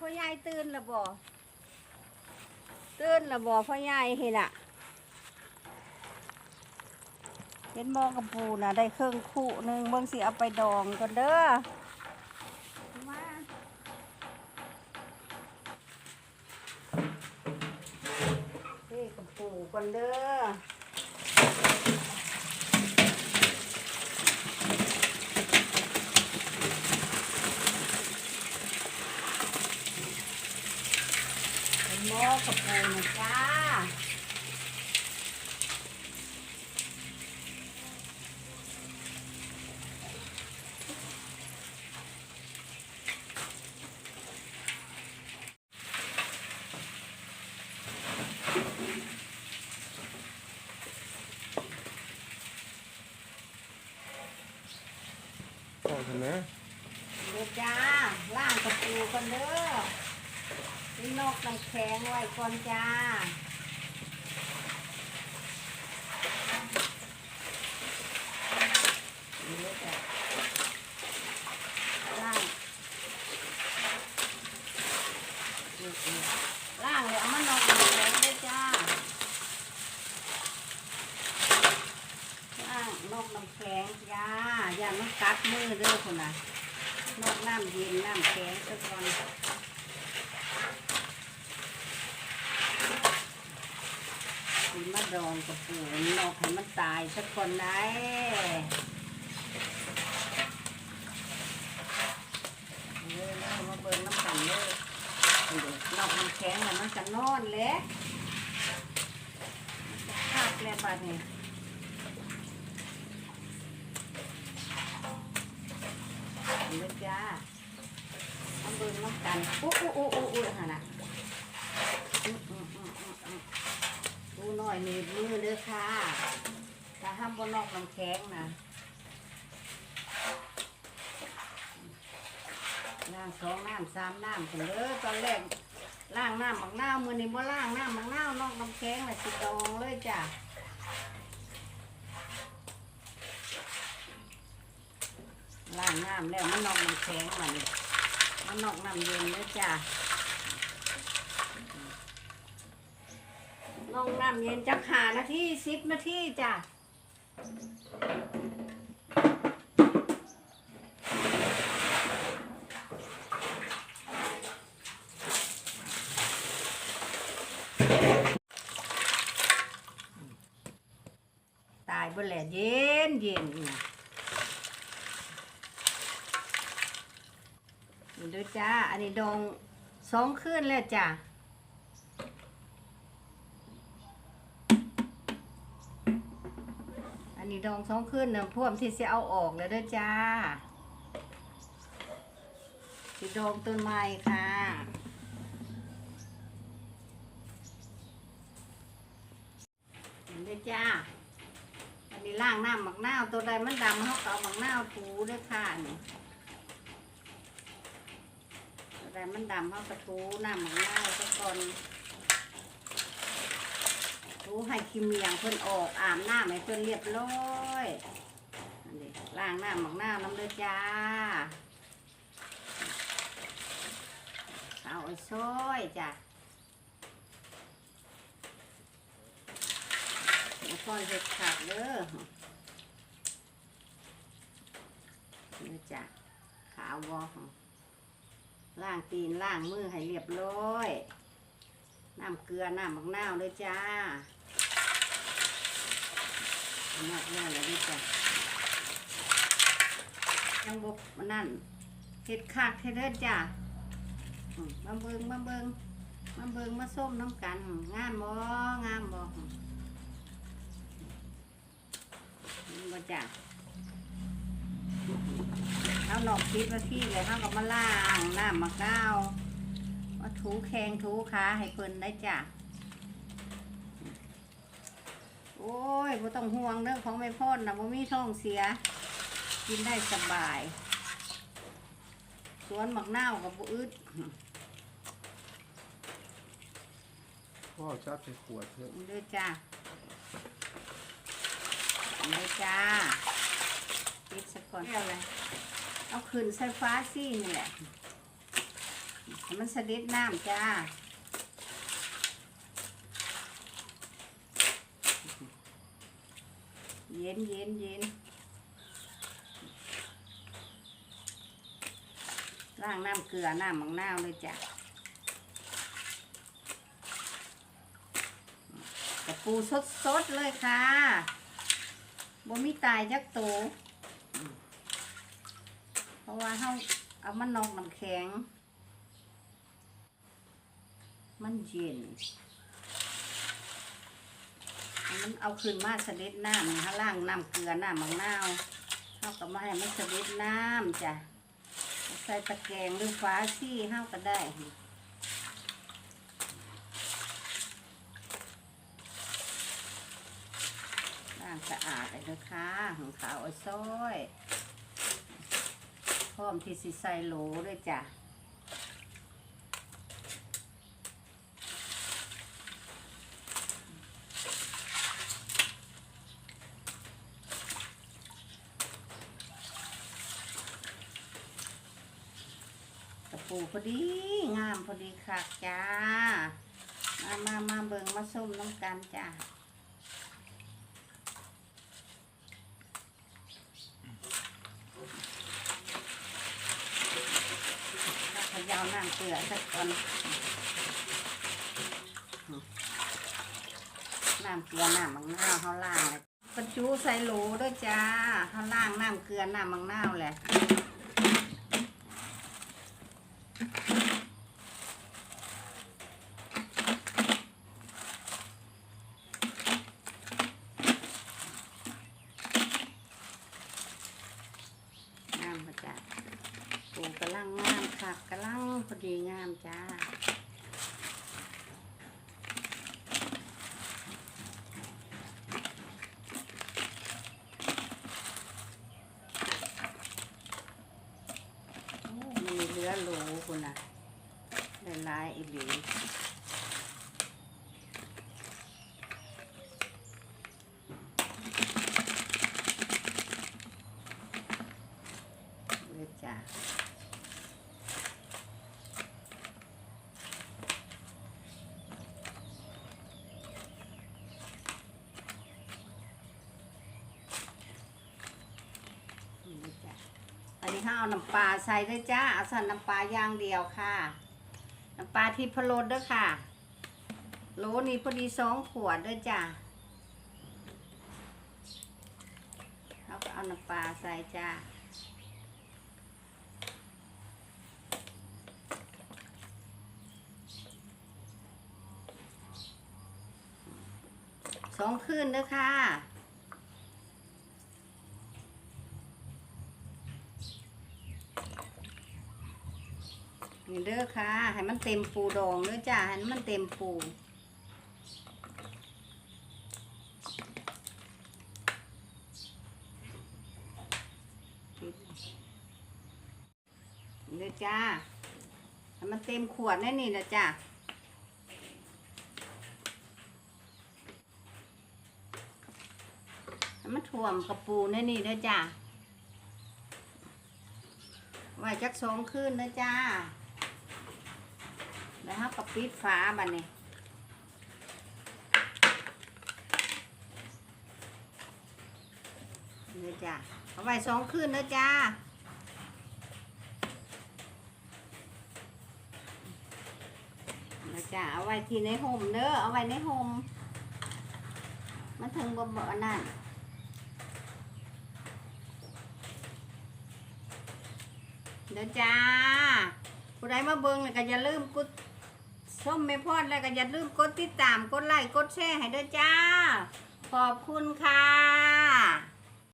พ่อใหญ่ตื่นละบ่ตื่นละบ่พ่อใหญ่เห็นอะเห็นมองกับปูนะได้เครื่องคู่หนึ่งเบิ่งสิเอาไปดองก่อนเด้อมาเฮ้กับปูก่อนเด้อ เป็นหม้อ กระปูนะจ้าพ่อทำนะ เด้อจ้าล่างกระปูกันเด้อ นี่นอกน้ำแข็งไว้ก่อนจ้าล่างนี่ๆล่างเลยเอามานอนแข็งเลยจ้าล่างนอกน้ำแข็งจ้าอย่ามันกัดมือเด้อคนน่ะนอกน้ำเย็นน้ำแข็งสักวันกิน มะดองกับปูนอกให้มันตายสักคนได้เลยนะมาเบิ่งน้ำกันเลยนอนอกน้ำแข็งน่ะมันจะนอนแหละคาดแล้วบัดนี้เด้อจ้าทำเบิ่งน้ำกันอู้อู้อู้อู้อู้ฮะนะอืมอืมอืมอืมอืมดู หน่อยนี่มือเด้อค่ะถ้าห้ามบนนอกน้ำแข็งนะล้างสองน้ำสามน้ำกันเด้อตอนแรกล้างน้ำบักน้าวมือนี้บ่ล้างน้ำบักน้าวนอกน้ำแข็งน่ะสิดองเลยจ้ะล้างน้ำแล้วมันนอกน้ำแข็งมันมันนอกน้ำเย็นเลยจ้ะ นอกน้ำเย็นจะขานาทีสิบนาทีจ้ะตายบ่แหละเย็นเย็นนี่ยนี่ด้วยจ้า อันนี้ดองสองคืนแล้วจ้ะ นนี้ดองสองคืนเนี่วกที่จะเอาออกแล้วด้วยจ้าสีดองต้นไม้ค่ะนี่ด้วยจ้า อันนี้ล่างน้ำหมักนาตัวใดมันดำเขาก็เอาหมักนาถูด้วยค่ะนี่แต่มันดำเขากระทูน้ำมันง่ายซะก่อน ทูให้คิมเมียงเพิ่นออกอาบน้ำให้เพิ่นเรียบร้อยอันนี้ล้างหน้ำหมักน้ำน้ำเด้อจ้าเอาไอ้ซอยจ้ะเอาซ้อยเห็ดขาดเด้อนี่จ้ะขาวบอล้างตีนล้างมือให้เรียบร้อย น้ำเกลือ น้ำมะนาวเลยจ้า เอามากแน่เลยดิจ้ะยังบกมันนั่นเห็ดคักให้เด้อจ้ามาเบิงมาเบิงมาเบิงมาส้มน้ำกัน งามบ่งามบ่นี่บ่จ้าเอาหนอกคิดว่าที่เลยเขาก็มาล่างน้ำมะนาวมาถูแขงถูขาให้เพิ่นได้จ้ะ โอ้ยบ่ต้องห่วงเรื่องของไม่พ่นนะบ่มีท้องเสีย กินได้สบาย สวนมะนาวกับบุอึดพ่อจับใส่ขวดเถอะเด้อจ้าเด้อจ้าปิดสักก่อนเอาเลยเอาขึ้นไฟฟ้าซี่นี่แหละให้มันเสด็จน้ำจ้า เย็นเย็นเย็นล้างน้ำเกลือน้ำมังนาวเลยจ้ะกระปูสดสดเลยค่ะบ่มีตายจักตัวเพราะว่าเฮาเอามันนอกน้ำแข็ง มันเย็น มันเอาขึ้นมาเสด็จน้ำนี่ข้างล่างน้ำเกลือน้ำมะนาวเฮาก็มาให้มันเสด็จน้ำจ้ะใส่ตะแกรงหรือฟ้าซี่เฮาก็ได้ล้างสะอาดเลยนะคะของขาวไอ้ซ้อย พร้อมที่สิใส่โหลด้วยจ้ะ พอดีงามพอดีค่ะจ้า มามามาเบิงมาส้มน้ำกันจ้าขยาวน้ำเกลือสักก่อนน้ำเกลือน้ำมังนาวเขาล่างเลยกระจูใส่โหลด้วยจ้าเขาล่างน้ำเกลือน้ำมังนาวแหละ งามพระจ้าปูกำลังงามค่ะกำลัง พอดีงามจ้าโอ้มีเรือโหลคุณน่ะหลายๆอีหลีเลยจ้านี่เลยจ้ะ อันนี้ ข้าเอาน้ำปลาใส่ด้วยจ้าเอาใส่น้ำปลาอย่างเดียวค่ะ น้ำปลาที่พะโล้ด้วยค่ะโลนี่พอดีสองขวดด้วยจ้าเราก็เอาน้ำปลาใส่จ้าสองคืนด้วยค่ะ นี่เด้อค่ะ ให้มันเต็มปูดองเด้อจ้า ให้มันเต็มปูเด้อจ้า ให้มันเต็มขวดแน่นี่นะจ้าให้มันท่วมกระปูแน่นี่เด้อจ้าไว้จักสองคืนนะจ้า แล้วเขาก็ปิดฝาบัดนี้เด้อจ้าเอาไว้สองคืนนะจ้านะจ้าเอาไว้ที่ในห่มเด้อเอาไว้ในห่มมันถึงบ่บ่อันนั่นเด้อจ้าผู้ใดมาเบิ่งแล้วก็อย่าลืมกด มไม่พอดแล้วก็อย่าลืมกดติดตาม กดไลค์ กดแชร์ให้ด้วยจ้า ขอบคุณค่ะ